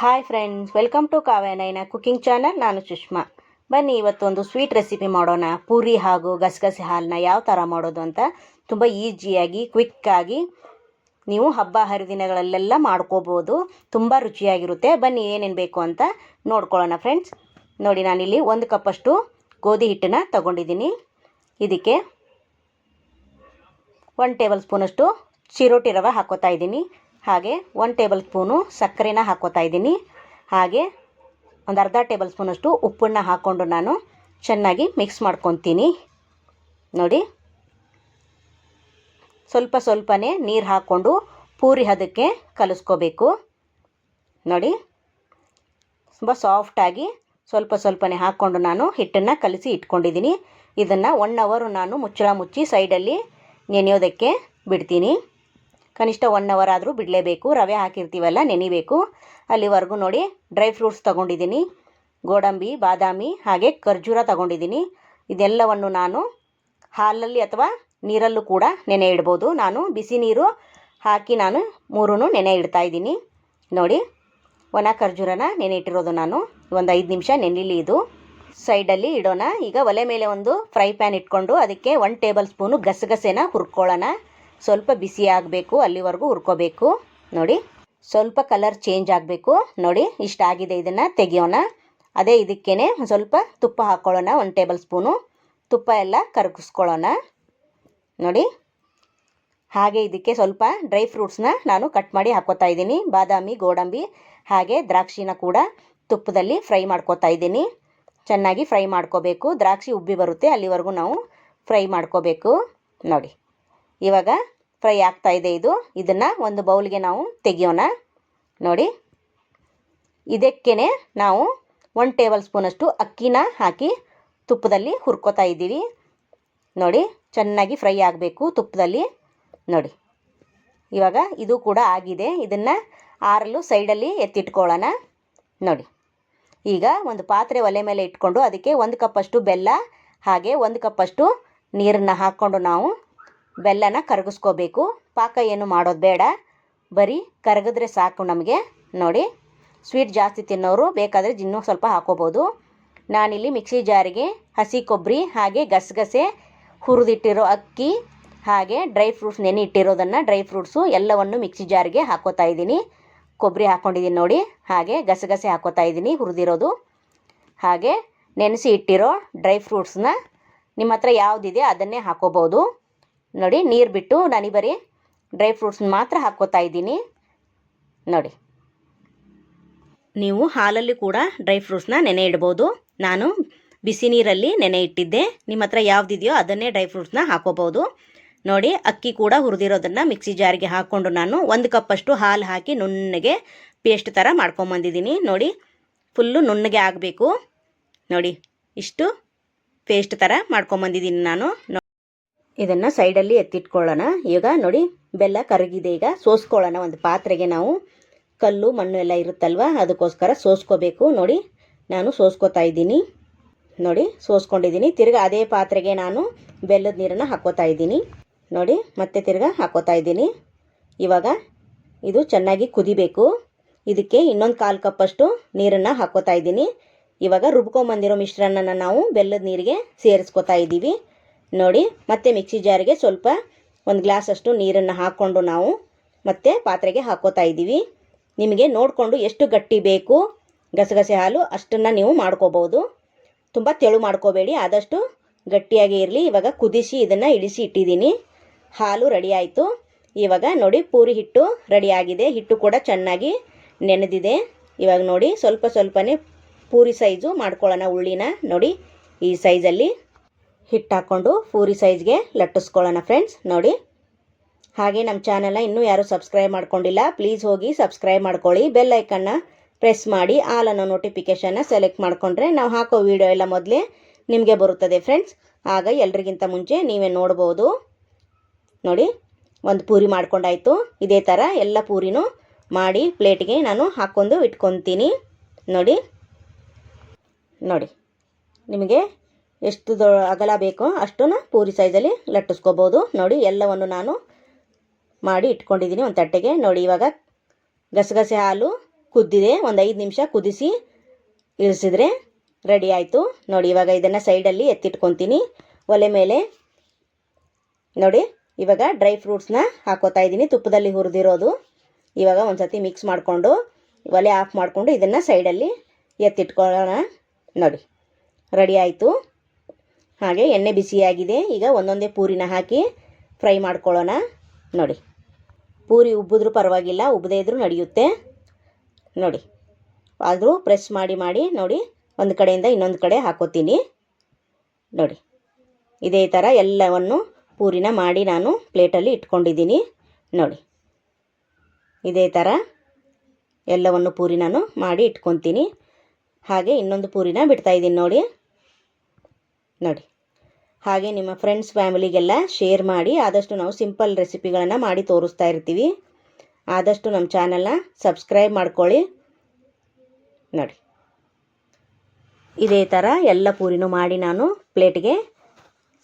Hi friends welcome to Kavya ನೈನ cooking channel ನಾನು ಸುಷ್ಮಾ. ಬನ್ನಿ ಇವತ್ತೊಂದು ಸ್ವೀಟ್ ರೆಸಿಪಿ ಮಾಡೋಣ. ಪೂರಿ ಹಾಗೂ ಗಸಗಸೆ ಹಾಲನ್ನ ಯಾವ ಥರ ಮಾಡೋದು ಅಂತ ತುಂಬ ಈಸಿಯಾಗಿ ಕ್ವಿಕ್ಕಾಗಿ ನೀವು ಹಬ್ಬ, ಹರಿದಿನಗಳಲ್ಲೆಲ್ಲ ಮಾಡ್ಕೋಬೋದು. ತುಂಬ ರುಚಿಯಾಗಿರುತ್ತೆ. ಬನ್ನಿ, ಏನೇನು ಬೇಕು ಅಂತ ನೋಡ್ಕೊಳ್ಳೋಣ ಫ್ರೆಂಡ್ಸ್ ನೋಡಿ, ನಾನಿಲ್ಲಿ ಒಂದು ಕಪ್ಪಷ್ಟು ಗೋಧಿ ಹಿಟ್ಟನ್ನ ತಗೊಂಡಿದ್ದೀನಿ. ಇದಕ್ಕೆ ಒನ್ ಟೇಬಲ್ ಸ್ಪೂನಷ್ಟು ಚಿರೋಟಿ ರವೆ ಹಾಕೋತಾ ಇದ್ದೀನಿ. ಹಾಗೆ ಒಂದು ಟೇಬಲ್ ಸ್ಪೂನು ಸಕ್ಕರೆನ ಹಾಕೋತಾ ಇದ್ದೀನಿ. ಹಾಗೆ ಒಂದು ಅರ್ಧ ಟೇಬಲ್ ಸ್ಪೂನಷ್ಟು ಉಪ್ಪನ್ನು ಹಾಕ್ಕೊಂಡು ನಾನು ಚೆನ್ನಾಗಿ ಮಿಕ್ಸ್ ಮಾಡ್ಕೊತೀನಿ. ನೋಡಿ. ಸ್ವಲ್ಪ ಸ್ವಲ್ಪನೇ ನೀರು ಹಾಕ್ಕೊಂಡು ಪೂರಿ ಹದಕ್ಕೆ ಕಲಿಸ್ಕೋಬೇಕು. ನೋಡಿ. ತುಂಬ ಸಾಫ್ಟಾಗಿ ಸ್ವಲ್ಪ ಸ್ವಲ್ಪನೇ ಹಾಕ್ಕೊಂಡು ನಾನು ಹಿಟ್ಟನ್ನು ಕಲಸಿ ಇಟ್ಕೊಂಡಿದ್ದೀನಿ. ಇದನ್ನು ಒನ್ ಅವರು ನಾನು ಮುಚ್ಚಳ ಮುಚ್ಚಿ ಸೈಡಲ್ಲಿ ನೆನೆಯೋದಕ್ಕೆ ಬಿಡ್ತೀನಿ. ಕನಿಷ್ಠ ಒನ್ ಅವರ್ ಆದರೂ ಬಿಡಲೇಬೇಕು. ರವೆ ಹಾಕಿರ್ತೀವಲ್ಲ, ನೆನಿಬೇಕು. ಅಲ್ಲಿವರೆಗೂ ನೋಡಿ ಡ್ರೈ ಫ್ರೂಟ್ಸ್ ತೊಗೊಂಡಿದ್ದೀನಿ. ಗೋಡಂಬಿ, ಬಾದಾಮಿ, ಹಾಗೆ ಖರ್ಜೂರ ತೊಗೊಂಡಿದ್ದೀನಿ. ಇದೆಲ್ಲವನ್ನು ನಾನು ಹಾಲಲ್ಲಿ ಅಥವಾ ನೀರಲ್ಲೂ ಕೂಡ ನೆನೆ ಇಡ್ಬೋದು. ನಾನು ಬಿಸಿ ನೀರು ಹಾಕಿ ನಾನು ಮೂರೂ ನೆನೆ ಇಡ್ತಾ ಇದ್ದೀನಿ. ನೋಡಿ, ಒಣ ಖರ್ಜೂರನ ನೆನೆ ಇಟ್ಟಿರೋದು ನಾನು. ಒಂದು ಐದು ನಿಮಿಷ ನೆನಿಲಿ ಇದು. ಸೈಡಲ್ಲಿ ಇಡೋಣ. ಈಗ ಒಲೆ ಮೇಲೆ ಒಂದು ಫ್ರೈ ಪ್ಯಾನ್ ಇಟ್ಕೊಂಡು ಅದಕ್ಕೆ ಒನ್ ಟೇಬಲ್ ಸ್ಪೂನು ಗಸಗಸೆನ ಹುರ್ಕೊಳ್ಳೋಣ. ಸ್ವಲ್ಪ ಬಿಸಿ ಆಗಬೇಕು, ಅಲ್ಲಿವರೆಗೂ ಹುರ್ಕೋಬೇಕು. ನೋಡಿ, ಸ್ವಲ್ಪ ಕಲರ್ ಚೇಂಜ್ ಆಗಬೇಕು. ನೋಡಿ, ಇಷ್ಟ ಆಗಿದೆ ಇದನ್ನು ತೆಗಿಯೋಣ. ಅದೇ ಇದಕ್ಕೇ ಸ್ವಲ್ಪ ತುಪ್ಪ ಹಾಕ್ಕೊಳ್ಳೋಣ ಒಂದು ಟೇಬಲ್ ಸ್ಪೂನು ತುಪ್ಪ ಎಲ್ಲ ಕರಗಿಸ್ಕೊಳ್ಳೋಣ. ನೋಡಿ, ಹಾಗೆ ಇದಕ್ಕೆ ಸ್ವಲ್ಪ ಡ್ರೈ ಫ್ರೂಟ್ಸ್ನ ನಾನು ಕಟ್ ಮಾಡಿ ಹಾಕೋತಾ ಇದ್ದೀನಿ. ಬಾದಾಮಿ, ಗೋಡಂಬಿ, ಹಾಗೆ ದ್ರಾಕ್ಷಿನ ಕೂಡ ತುಪ್ಪದಲ್ಲಿ ಫ್ರೈ ಮಾಡ್ಕೋತಾ ಇದ್ದೀನಿ. ಚೆನ್ನಾಗಿ ಫ್ರೈ ಮಾಡ್ಕೋಬೇಕು. ದ್ರಾಕ್ಷಿ ಉಬ್ಬಿ ಬರುತ್ತೆ, ಅಲ್ಲಿವರೆಗೂ ನಾವು ಫ್ರೈ ಮಾಡ್ಕೋಬೇಕು. ನೋಡಿ. ಇವಾಗ ಫ್ರೈ ಆಗ್ತಾ ಇದೆ ಇದು. ಇದನ್ನು ಒಂದು ಬೌಲ್ಗೆ ನಾವು ತೆಗಿಯೋಣ. ನೋಡಿ. ಇದಕ್ಕೇ ನಾವು ಒನ್ ಟೇಬಲ್ ಸ್ಪೂನಷ್ಟು ಅಕ್ಕಿನ ಹಾಕಿ ತುಪ್ಪದಲ್ಲಿ ಹುರ್ಕೋತಾ ಇದ್ದೀವಿ. ನೋಡಿ, ಚೆನ್ನಾಗಿ ಫ್ರೈ ಆಗಬೇಕು ತುಪ್ಪದಲ್ಲಿ. ನೋಡಿ. ಇವಾಗ ಇದು ಕೂಡ ಆಗಿದೆ. ಇದನ್ನು ಆರಲು ಸೈಡಲ್ಲಿ ಎತ್ತಿಟ್ಕೊಳ್ಳೋಣ. ನೋಡಿ. ಈಗ ಒಂದು ಪಾತ್ರೆ ಒಲೆ ಮೇಲೆ ಇಟ್ಕೊಂಡು ಅದಕ್ಕೆ ಒಂದು ಕಪ್ಪಷ್ಟು ಬೆಲ್ಲ ಹಾಗೆ ಒಂದು ಕಪ್ಪಷ್ಟು ನೀರನ್ನು ಹಾಕ್ಕೊಂಡು ನಾವು ಬೆಲ್ಲನ ಕರಗಿಸ್ಕೋಬೇಕು. ಪಾಕ ಏನು ಮಾಡೋದು ಬೇಡ. ಬರೀ ಕರಗಿದ್ರೆ ಸಾಕು ನಮಗೆ. ನೋಡಿ, ಸ್ವೀಟ್ ಜಾಸ್ತಿ ತಿನ್ನೋರು ಬೇಕಾದರೆ ಇನ್ನೂ ಸ್ವಲ್ಪ ಹಾಕೋಬೋದು. ನಾನಿಲ್ಲಿ ಮಿಕ್ಸಿ ಜಾರಿಗೆ ಹಸಿ ಕೊಬ್ಬರಿ ಹಾಗೆ ಗಸಗಸೆ, ಹುರಿದಿಟ್ಟಿರೋ ಅಕ್ಕಿ, ಹಾಗೆ ಡ್ರೈ ಫ್ರೂಟ್ಸ್ ನೆನೆ ಇಟ್ಟಿರೋದನ್ನು ಡ್ರೈ ಫ್ರೂಟ್ಸು ಎಲ್ಲವನ್ನು ಮಿಕ್ಸಿ ಜಾರಿಗೆ ಹಾಕೋತಾ ಇದ್ದೀನಿ. ಕೊಬ್ಬರಿ ಹಾಕ್ಕೊಂಡಿದ್ದೀನಿ ನೋಡಿ, ಹಾಗೆ ಗಸಗಸೆ ಹಾಕೋತಾ ಇದ್ದೀನಿ ಹುರಿದಿರೋದು. ಹಾಗೆ ನೆನೆಸಿ ಇಟ್ಟಿರೋ ಡ್ರೈ ಫ್ರೂಟ್ಸ್ನ ನಿಮ್ಮ ಹತ್ರ ಯಾವುದಿದೆ ಅದನ್ನೇ ಹಾಕೋಬೋದು. ನೋಡಿ, ನೀರು ಬಿಟ್ಟು ನಾನು ಬರೀ ಡ್ರೈ ಫ್ರೂಟ್ಸ್ ಮಾತ್ರ ಹಾಕ್ಕೋತಾ ಇದ್ದೀನಿ. ನೋಡಿ. ನೀವು ಹಾಲಲ್ಲಿ ಕೂಡ ಡ್ರೈ ಫ್ರೂಟ್ಸ್ನ ನೆನೆ ಇಡ್ಬೋದು. ನಾನು ಬಿಸಿ ನೀರಲ್ಲಿ ನೆನೆ ಇಟ್ಟಿದ್ದೆ. ನಿಮ್ಮ ಹತ್ರ ಯಾವುದಿದೆಯೋ ಅದನ್ನೇ ಡ್ರೈ ಫ್ರೂಟ್ಸ್ನ ಹಾಕೋಬೋದು ನೋಡಿ, ಅಕ್ಕಿ ಕೂಡ ಹುರಿದಿರೋದನ್ನು ಮಿಕ್ಸಿ ಜಾರಿಗೆ ಹಾಕ್ಕೊಂಡು ನಾನು ಒಂದು ಕಪ್ಪಷ್ಟು ಹಾಲು ಹಾಕಿ ನುಣ್ಣಗೆ ಪೇಸ್ಟ್ ಥರ ಮಾಡ್ಕೊಂಬಂದಿದ್ದೀನಿ. ನೋಡಿ ಫುಲ್ಲು ನುಣ್ಣಗೆ ಆಗಬೇಕು. ನೋಡಿ, ಇಷ್ಟು ಪೇಸ್ಟ್ ಥರ ಮಾಡ್ಕೊಂಬಂದಿದ್ದೀನಿ ನಾನು. ಇದನ್ನು ಸೈಡಲ್ಲಿ ಎತ್ತಿಟ್ಕೊಳ್ಳೋಣ. ಈಗ ನೋಡಿ, ಬೆಲ್ಲ ಕರಗಿದೆ. ಈಗ ಸೋಸ್ಕೊಳ್ಳೋಣ. ಒಂದು ಪಾತ್ರೆಗೆ ನಾವು ಕಲ್ಲು, ಮಣ್ಣು ಎಲ್ಲ ಇರುತ್ತಲ್ವ? ಅದಕ್ಕೋಸ್ಕರ ಸೋಸ್ಕೋಬೇಕು. ನೋಡಿ, ನಾನು ಸೋಸ್ಕೋತಾ ಇದ್ದೀನಿ. ನೋಡಿ, ಸೋಸ್ಕೊಂಡಿದ್ದೀನಿ. ತಿರ್ಗಿ ಅದೇ ಪಾತ್ರೆಗೆ ನಾನು ಬೆಲ್ಲದ ನೀರನ್ನು ಹಾಕೋತಾ ಇದ್ದೀನಿ. ನೋಡಿ, ಮತ್ತೆ ತಿರ್ಗಾ ಹಾಕೋತಾ ಇದ್ದೀನಿ. ಇವಾಗ ಇದು ಚೆನ್ನಾಗಿ ಕುದಿಬೇಕು. ಇದಕ್ಕೆ ಇನ್ನೊಂದು ಕಾಲು ಕಪ್ಪಷ್ಟು ನೀರನ್ನು ಹಾಕೋತಾ ಇದ್ದೀನಿ. ಇವಾಗ ರುಬ್ಕೊಂಬಂದಿರೋ ಮಿಶ್ರಣನ ನಾವು ಬೆಲ್ಲದ ನೀರಿಗೆ ಸೇರಿಸ್ಕೊತಾ ಇದ್ದೀವಿ. ನೋಡಿ, ಮತ್ತೆ ಮಿಕ್ಸಿ ಜಾರಿಗೆ ಸ್ವಲ್ಪ ಒಂದು ಗ್ಲಾಸಷ್ಟು ನೀರನ್ನು ಹಾಕ್ಕೊಂಡು ನಾವು ಮತ್ತೆ ಪಾತ್ರೆಗೆ ಹಾಕೋತಾ ಇದ್ದೀವಿ. ನಿಮಗೆ ನೋಡಿಕೊಂಡು ಎಷ್ಟು ಗಟ್ಟಿ ಬೇಕು, ಗಸಗಸೆ ಹಾಲು ಅಷ್ಟನ್ನು ನೀವು ಮಾಡ್ಕೋಬೋದು ತುಂಬ ತೆಳು ಮಾಡ್ಕೋಬೇಡಿ, ಆದಷ್ಟು ಗಟ್ಟಿಯಾಗಿ ಇರಲಿ. ಇವಾಗ ಕುದಿಸಿ ಇದನ್ನು ಇಳಿಸಿ ಇಟ್ಟಿದ್ದೀನಿ. ಹಾಲು ರೆಡಿ ಆಯಿತು. ಇವಾಗ ನೋಡಿ, ಪೂರಿ ಹಿಟ್ಟು ರೆಡಿಯಾಗಿದೆ ಹಿಟ್ಟು ಕೂಡ ಚೆನ್ನಾಗಿ ನೆನೆದಿದೆ. ಇವಾಗ ನೋಡಿ, ಸ್ವಲ್ಪ ಸ್ವಲ್ಪನೇ ಪೂರಿ ಸೈಜು ಮಾಡ್ಕೊಳ್ಳೋಣ ಉಳ್ಳಿನ. ನೋಡಿ, ಈ ಸೈಜಲ್ಲಿ ಹಿಟ್ಟು ಹಾಕ್ಕೊಂಡು ಪೂರಿ ಸೈಜ್ಗೆ ಲಟ್ಟಿಸ್ಕೊಳ್ಳೋಣ ಫ್ರೆಂಡ್ಸ್ ನೋಡಿ. ಹಾಗೆ ನಮ್ಮ ಚಾನಲ್ನ ಇನ್ನೂ ಯಾರೂ ಸಬ್ಸ್ಕ್ರೈಬ್ ಮಾಡ್ಕೊಂಡಿಲ್ಲ ಪ್ಲೀಸ್ ಹೋಗಿ ಸಬ್ಸ್ಕ್ರೈಬ್ ಮಾಡ್ಕೊಳ್ಳಿ. ಬೆಲ್ ಐಕನ್ನ ಪ್ರೆಸ್ ಮಾಡಿ ಆಲ್ ಅನ್ನೋ ನೋಟಿಫಿಕೇಷನ್ನ ಸೆಲೆಕ್ಟ್ ಮಾಡಿಕೊಂಡ್ರೆ ನಾವು ಹಾಕೋ ವಿಡಿಯೋ ಎಲ್ಲ ಮೊದಲೇ ನಿಮಗೆ ಬರುತ್ತದೆ ಫ್ರೆಂಡ್ಸ್ ಆಗ ಎಲ್ರಿಗಿಂತ ಮುಂಚೆ ನೀವೇ ನೋಡ್ಬೋದು. ನೋಡಿ, ಒಂದು ಪೂರಿ ಮಾಡ್ಕೊಂಡಾಯಿತು. ಇದೇ ಥರ ಎಲ್ಲ ಪೂರಿನೂ ಮಾಡಿ ಪ್ಲೇಟ್ಗೆ ನಾನು ಹಾಕ್ಕೊಂಡು ಇಟ್ಕೊತೀನಿ. ನೋಡಿ. ನೋಡಿ, ನಿಮಗೆ ಎಷ್ಟು ದೊ, ಅಗಲ ಬೇಕೋ ಅಷ್ಟನ್ನು ಪೂರಿ ಸೈಜಲ್ಲಿ ಲಟ್ಟಿಸ್ಕೋಬೋದು. ನೋಡಿ, ಎಲ್ಲವನ್ನು ನಾನು ಮಾಡಿ ಇಟ್ಕೊಂಡಿದ್ದೀನಿ ಒಂದು ತಟ್ಟೆಗೆ. ನೋಡಿ, ಇವಾಗ ಗಸಗಸೆ ಹಾಲು ಕುದ್ದಿದೆ. ಒಂದು ಐದು ನಿಮಿಷ ಕುದಿಸಿ ಇಳಿಸಿದ್ರೆ ರೆಡಿ ಆಯಿತು. ನೋಡಿ, ಇವಾಗ ಇದನ್ನು ಸೈಡಲ್ಲಿ ಎತ್ತಿಟ್ಕೊತೀನಿ. ಒಲೆ ಮೇಲೆ. ನೋಡಿ, ಇವಾಗ ಡ್ರೈ ಫ್ರೂಟ್ಸ್ನ ಹಾಕೋತಾ ಇದ್ದೀನಿ. ತುಪ್ಪದಲ್ಲಿ ಹುರಿದಿರೋದು. ಇವಾಗ ಒಂದು ಸತಿ ಮಿಕ್ಸ್ ಮಾಡಿಕೊಂಡು, ಒಲೆ ಆಫ್ ಮಾಡಿಕೊಂಡು ಇದನ್ನು ಸೈಡಲ್ಲಿ ಎತ್ತಿಟ್ಕೊಳ್ಳೋಣ. ನೋಡಿ, ರೆಡಿ ಆಯಿತು. ಹಾಗೆ ಎಣ್ಣೆ ಬಿಸಿಯಾಗಿದೆ. ಈಗ ಒಂದೊಂದೇ ಪೂರಿನ ಹಾಕಿ ಫ್ರೈ ಮಾಡ್ಕೊಳ್ಳೋಣ. ನೋಡಿ. ಪೂರಿ ಉಬ್ಬಿದ್ರೂ ಪರವಾಗಿಲ್ಲ ಉಬ್ಬದೇ ಇದ್ರೂ ನಡೆಯುತ್ತೆ. ನೋಡಿ. ಆದರೂ ಪ್ರೆಸ್ ಮಾಡಿ ಮಾಡಿ, ನೋಡಿ. ಒಂದು ಕಡೆಯಿಂದ ಇನ್ನೊಂದು ಕಡೆ ಹಾಕೋತೀನಿ. ನೋಡಿ. ಇದೇ ಥರ ಎಲ್ಲವನ್ನು ಪೂರಿನ ಮಾಡಿ ನಾನು ಪ್ಲೇಟಲ್ಲಿ ಇಟ್ಕೊಂಡಿದ್ದೀನಿ. ನೋಡಿ. ಇದೇ ಥರ ಎಲ್ಲವನ್ನು ಪೂರಿ ನಾನು ಮಾಡಿ ಇಟ್ಕೊತೀನಿ. ಹಾಗೆ ಇನ್ನೊಂದು ಪೂರಿನ ಬಿಡ್ತಾಯಿದ್ದೀನಿ ನೋಡಿ. ನೋಡಿ. ಹಾಗೆ ನಿಮ್ಮ ಫ್ರೆಂಡ್ಸ್ ಫ್ಯಾಮಿಲಿಗೆಲ್ಲ ಶೇರ್ ಮಾಡಿ, ಆದಷ್ಟು ನಾವು ಸಿಂಪಲ್ ರೆಸಿಪಿಗಳನ್ನು ಮಾಡಿ ತೋರಿಸ್ತಾ ಇರ್ತೀವಿ. ಆದಷ್ಟು ನಮ್ಮ ಚಾನಲ್ನ ಸಬ್ಸ್ಕ್ರೈಬ್ ಮಾಡ್ಕೊಳ್ಳಿ. ನೋಡಿ. ಇದೇ ಥರ ಎಲ್ಲ ಪೂರಿನೂ ಮಾಡಿ ನಾನು ಪ್ಲೇಟ್ಗೆ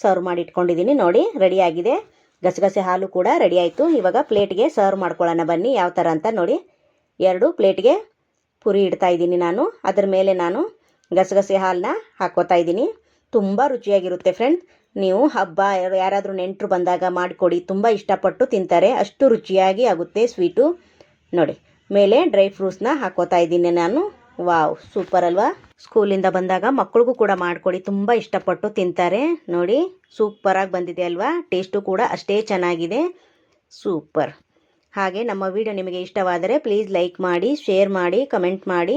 ಸರ್ವ್ ಮಾಡಿ ಇಟ್ಕೊಂಡಿದ್ದೀನಿ. ನೋಡಿ ರೆಡಿಯಾಗಿದೆ ಗಸಗಸೆ ಹಾಲು ಕೂಡ ರೆಡಿ ಆಯಿತು. ಇವಾಗ ಪ್ಲೇಟ್ಗೆ ಸರ್ವ್ ಮಾಡ್ಕೊಳ್ಳೋಣ ಬನ್ನಿ, ಯಾವ ಥರ ಅಂತ ನೋಡಿ. ಎರಡು ಪ್ಲೇಟ್ಗೆ ಪುರಿ ಇಡ್ತಾ ಇದ್ದೀನಿ ನಾನು. ಅದರ ಮೇಲೆ ನಾನು ಗಸಗಸೆ ಹಾಲನ್ನ ಹಾಕೋತಾ ಇದ್ದೀನಿ. ತುಂಬ ರುಚಿಯಾಗಿರುತ್ತೆ ಫ್ರೆಂಡ್ ನೀವು ಹಬ್ಬ ಯಾರಾದರೂ ನೆಂಟರು ಬಂದಾಗ ಮಾಡಿಕೊಡಿ. ತುಂಬ ಇಷ್ಟಪಟ್ಟು ತಿಂತಾರೆ. ಅಷ್ಟು ರುಚಿಯಾಗಿ ಆಗುತ್ತೆ ಸ್ವೀಟು ನೋಡಿ, ಮೇಲೆ ಡ್ರೈ ಫ್ರೂಟ್ಸ್ನ ಹಾಕೋತಾ ಇದ್ದೀನಿ ನಾನು. ವಾವ್ ಸೂಪರ್ ಅಲ್ವಾ? ಸ್ಕೂಲಿಂದ ಬಂದಾಗ ಮಕ್ಕಳಿಗೂ ಕೂಡ ಮಾಡಿಕೊಡಿ. ತುಂಬ ಇಷ್ಟಪಟ್ಟು ತಿಂತಾರೆ. ನೋಡಿ ಸೂಪರಾಗಿ ಬಂದಿದೆ ಅಲ್ವಾ? ಟೇಸ್ಟು ಕೂಡ ಅಷ್ಟೇ ಚೆನ್ನಾಗಿದೆ. ಸೂಪರ್ ಹಾಗೆ ನಮ್ಮ ವಿಡಿಯೋ ನಿಮಗೆ ಇಷ್ಟವಾದರೆ ಪ್ಲೀಸ್ ಲೈಕ್ ಮಾಡಿ ಶೇರ್ ಮಾಡಿ ಕಮೆಂಟ್ ಮಾಡಿ.